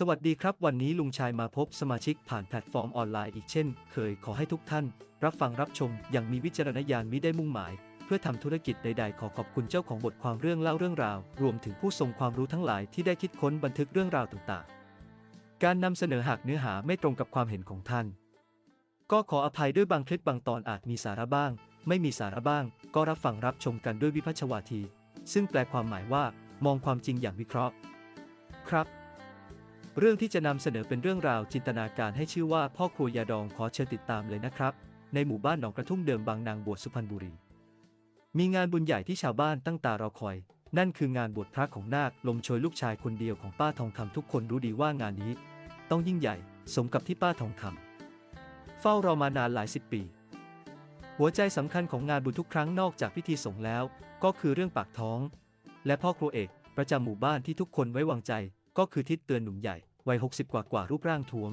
สวัสดีครับ วันนี้ลุงชายมาพบสมาชิกผ่านแพลตฟอร์มออนไลน์อีกเช่น เคยขอให้ทุกท่าน รับฟังรับชมอย่างมีวิจารณญาณมิได้มุ่งหมาย เพื่อทำธุรกิจใดๆ ขอขอบคุณเจ้าของบทความเรื่องเล่าเรื่องราว รวมถึงผู้ทรงความรู้ทั้งหลายที่ได้คิดค้นบันทึกเรื่องราวต่างๆ การนำเสนอหากเนื้อหาไม่ตรงกับความเห็นของท่าน ก็ขออภัยด้วยบางคลิปบางตอนอาจมีสาระบ้าง ไม่มีสาระบ้าง ก็รับฟังรับชมกันด้วยวิพัชวาที ซึ่งแปลความหมายว่า มองความจริงอย่างวิเคราะห์ ครับ เรื่องที่จะนำเสนอเป็นเรื่องราวจินตนาการให้ชื่อว่าพ่อครัวยาดองขอเชิญติดตามเลยนะครับ ในหมู่บ้านหนองกระทุ่มเดิมบางนางบวชสุพรรณบุรี มีงานบุญใหญ่ที่ชาวบ้านตั้งตารอคอย นั่นคืองานบวชพระของนาคลมโชยลูกชายคนเดียวของป้าทองคำทุกคนรู้ดีว่างานนี้ ต้องยิ่งใหญ่สมกับที่ป้าทองคำเฝ้ารอมานานหลายสิบปี หัวใจสำคัญของงานบุญทุกครั้งนอกจากพิธีสงฆ์แล้ว ก็คือเรื่องปากท้อง และพ่อครัวเอกประจำหมู่บ้านที่ทุกคนไว้วางใจก็คือทิศเตือนหนุ่มใหญ่ วัย 60 กว่ากว่ารูปร่างท้วม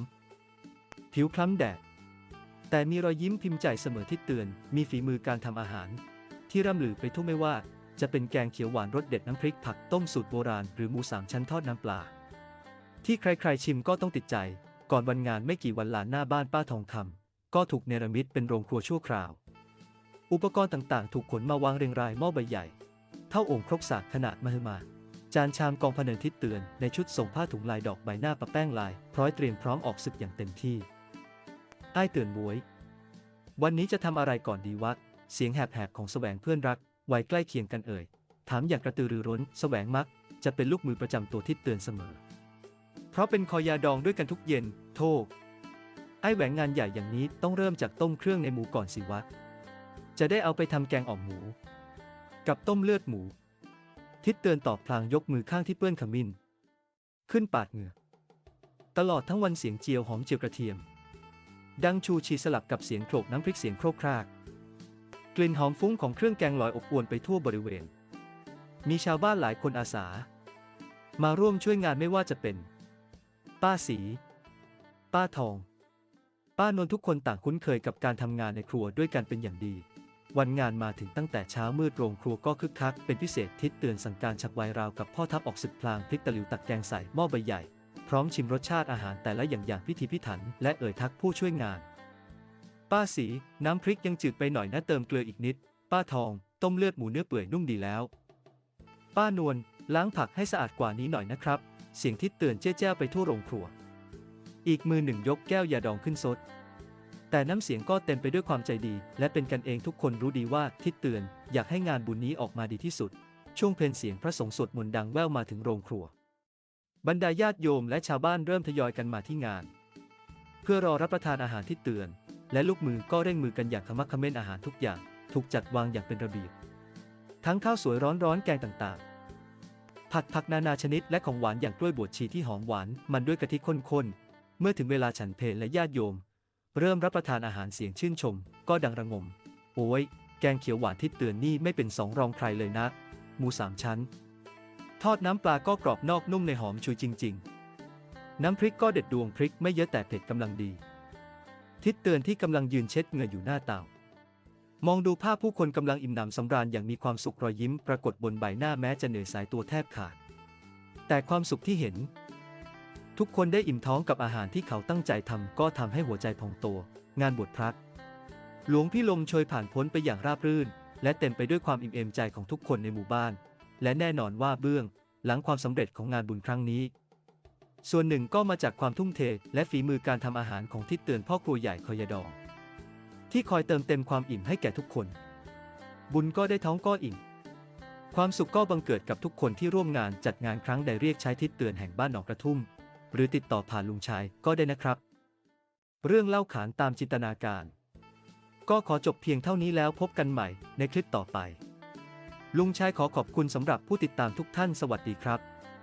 ผิวคล้ำแดด แต่มีรอยยิ้มพิมพ์ใจเสมอทิศเตือน มีฝีมือการทำอาหาร ที่ร่ำลือไปทั่วไม่ว่า จะเป็นแกงเขียวหวานรสเด็ดน้ำพริกผักต้มสูตรโบราณหรือหมูสามชั้นทอดน้ำปลา ที่ใครๆชิมก็ต้องติดใจ ก่อนวันงานไม่กี่วันหลานหน้าบ้านป้าทองคำก็ถูกเนรมิตเป็นโรงครัวชั่วคราว อุปกรณ์ต่างๆ ถูกขนมาวางเรียงรายหม้อใบใหญ่ เท่าโอ่งครกสากขนาดมหึมา จานชามกองพเนินทิศเตือน ในชุดส่งผ้าถุงลายดอกใบหน้าปะแป้งลาย พร้อยเตรียมพร้อมออกศึกอย่างเต็มที่อ้เตือนบวย วันนี้จะทำอะไรก่อนดีวะ เสียงแหบๆของแสวงเพื่อนรักวัยใกล้เคียงกันเอ่ย ถามอย่างกระตือรือร้นแสวงมัก จะเป็นลูกมือประจำตัวทิศเตือนเสมอ เพราะเป็นคอยาดองด้วยกันทุกเย็น โทษไอ้แหวงงานใหญ่อย่างนี้ต้องเริ่มจากต้มเครื่องในหมูก่อนสิวะ จะได้เอาไปทำแกงอ่อมหมู กับต้มเลือดหมู ทิศเตือนตอบพลางยกมือข้างที่เปื้อนขมิ้น ขึ้นปาดเหงื่อ ตลอดทั้งวันเสียงเจียวหอมเจียวกระเทียม ดังชูชีสลับกับเสียงโขลกน้ำพริกเสียงโครกคราก กลิ่นหอมฟุ้งของเครื่องแกงลอยอบอวนไปทั่วบริเวณ มีชาวบ้านหลายคนอาสา มาร่วมช่วยงานไม่ว่าจะเป็น ป้าสี ป้าทอง ป้านนทุกคนต่างคุ้นเคยกับการทำงานในครัวด้วยกันเป็นอย่างดี วันงานมาถึงตั้งแต่เช้ามืดโรงครัวก็คึกคักเป็นพิเศษทิศเตือนสั่งการฉับไวราวกับพ่อทัพออกศึกพลางพลิกตะหลิวตักแกงใส่หม้อใบใหญ่ พร้อมชิมรสชาติอาหารแต่ละอย่างอย่างพิธีพิถัน และเอ่ยทักผู้ช่วยงาน ป้าสีน้ำพริกยังจืดไปหน่อยนะเติมเกลืออีกนิด ป้าทอง ต้มเลือดหมูเนื้อเปื่อยนุ่มดีแล้ว ป้านวลล้างผักให้สะอาดกว่านี้หน่อยนะครับ เสียงทิศเตือนเจ้าแจ้วไปทั่วโรงครัว อีกมือหนึ่งยกแก้วยาดองขึ้นซด แต่น้ำเสียงก็เต็มไปด้วยความใจดี และเป็นกันเองทุกคนรู้ดีว่าทิศเตือน อยากให้งานบุญนี้ออกมาดีที่สุด ช่วงเพลนเสียงพระสงฆ์สวดมนต์ดังแว่วมาถึงโรงครัว บรรดาญาติโยมและชาวบ้านเริ่มทยอยกันมาที่งาน เพื่อรอรับประทานอาหารที่เตือน และลูกมือก็เร่งมือกันอย่างขมักขม้นอาหารทุกอย่าง ถูกจัดวางอย่างเป็นระเบียบทั้งข้าวสวยร้อนๆแกงต่างๆ ผัดผักนานาชนิดและของหวานอย่างกล้วยบวชชีที่หอมหวานมันด้วยกะทิข้นๆเมื่อถึงเวลาฉันเพลและญาติโยม เริ่มรับประทานอาหารเสียงชื่นชม ก็ดังระงม โอ้ย แกงเขียวหวานที่เตือนนี่ไม่เป็นสองรองใครเลยนะ หมูสามชั้น ทอดน้ำปลาก็กรอบนอกนุ่มในหอมชุยจริง ๆ น้ำพริกก็เด็ดดวงพริกไม่เยอะแต่เผ็ดกำลังดี ทิศเตือนที่กำลังยืนเช็ดเหงื่ออยู่หน้าเตามองดูภาพผู้คนกำลังอิ่มหนำสำราญอย่างมีความสุขรอยยิ้มปรากฏบนใบหน้าแม้จะเหนื่อยสายตัวแทบขาด แต่ความสุขที่เห็น ทุกคนได้อิ่มท้องกับอาหารที่เขาตั้งใจทำก็ทำให้หัวใจพองโต งานบวชพระหลวงพี่ลมโชยผ่านพ้นไปอย่างราบรื่น และเต็มไปด้วยความอิ่มเอมใจของทุกคนในหมู่บ้าน และแน่นอนว่าเบื้อง หลังความสำเร็จของงานบุญครั้งนี้ ส่วนหนึ่งก็มาจากความทุ่มเท และฝีมือการทำอาหารของทิศเตือนพ่อครัวใหญ่คอยดอง ที่คอยเติมเต็มความอิ่มให้แก่ทุกคน บุญก็ได้ท้องก็อิ่มความสุขก็บังเกิดกับทุกคนที่ร่วมงานจัดงานครั้งใดเรียกใช้ทิศเตือนแห่งบ้านหนองกระทุ่ม หรือติดต่อผ่านลุงชายก็ได้นะครับ เรื่องเล่าขานตามจินตนาการ ก็ขอจบเพียงเท่านี้แล้วพบกันใหม่ในคลิปต่อไป ลุงชายขอขอบคุณสำหรับผู้ติดตามทุกท่านสวัสดีครับ